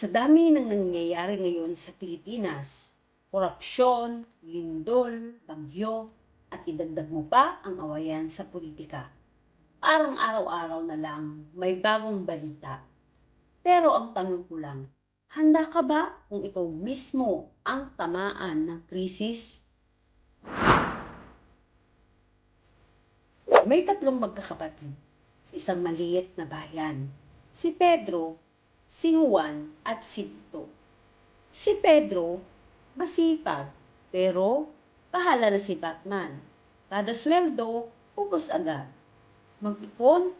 Sa dami ng nangyayari ngayon sa Pilipinas, korupsyon, lindol, bagyo, at idagdag mo pa ang awayan sa politika. Parang araw-araw na lang may bagong balita. Pero ang tanong ko lang, handa ka ba kung ikaw mismo ang tamaan ng krisis? May tatlong magkakapatid sa isang maliit na bayan. Si Pedro, si Juan at si Tito. Si Pedro, masipag, pero bahala na si Batman. Kada sweldo, ubos agad. Mag-ipon,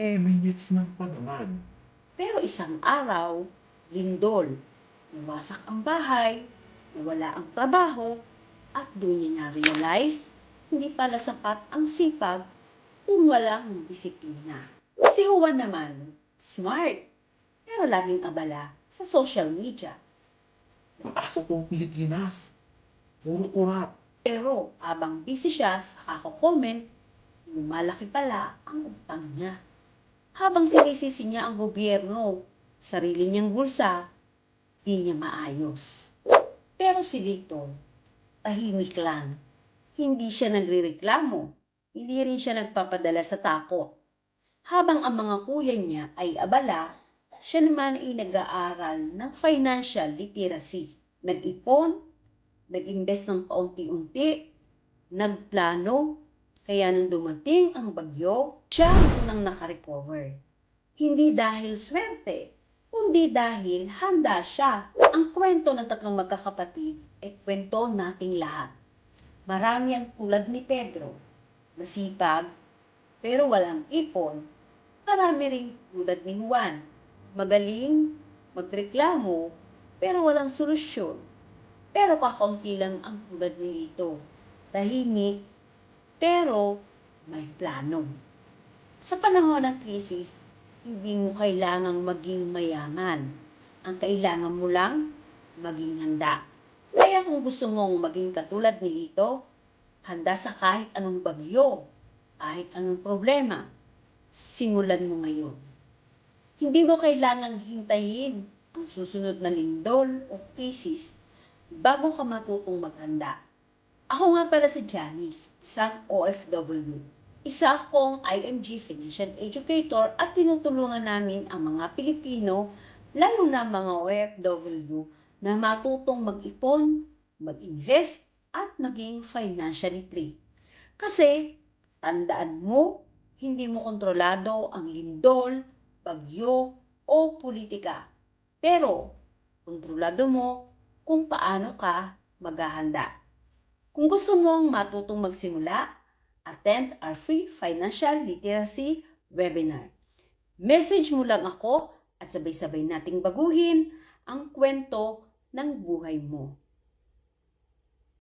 Eh, minutes ng pa naman. pero isang araw, lindol. Nawasak ang bahay, nawala ang trabaho, at doon niya na-realize, hindi pala sapat ang sipag kung walang disiplina. Si Juan naman, smart, pero laging abala sa social media. Ang aso kong Pilipinas. Puro kurap. Pero habang busy siya sa kako-comment, lumalaki pala ang utang niya. Habang sinisisi niya ang gobyerno, sarili niyang bulsa, di niya maayos. Pero si Lito, tahimik lang. Hindi siya nagrereklamo. Hindi rin siya nagpapadala sa takot. Habang ang mga kuya niya ay abala, siya naman ay nag-aaral ng financial literacy. Nag-ipon, nag-invest ng paunti-unti, nagplano, kaya nang dumating ang bagyo, siya ang unang nakarecover. Hindi dahil swerte, kundi dahil handa siya. Ang kwento ng tatlong magkakapatid ay kwento nating lahat. Marami ang tulad ni Pedro, masipag, pero walang ipon. Marami rin tulad ni Juan, magaling, magreklamo, pero walang solusyon. Pero kakaunti lang ang tulad ni Lito. Tahimik, pero may plano. Sa panahon ng krisis, hindi mo kailangang maging mayaman. Ang kailangan mo lang, maging handa. Kaya kung gusto mong maging katulad ni Lito, handa sa kahit anong bagyo, kahit anong problema, simulan mo ngayon. Hindi mo kailangang hintayin ang susunod na lindol o krisis bago ka matutong maghanda. Ako nga pala si Janice, isang OFW. Isa akong IMG Financial Educator at tinutulungan namin ang mga Pilipino, lalo na mga OFW, na matutong mag-ipon, mag-invest, at maging financially free. Kasi, tandaan mo, hindi mo kontrolado ang lindol, bagyo, o politika. Pero, kontrolado mo kung paano ka maghahanda. Kung gusto mong matutong magsimula, attend our free financial literacy webinar. Message mo lang ako at sabay-sabay nating baguhin ang kwento ng buhay mo.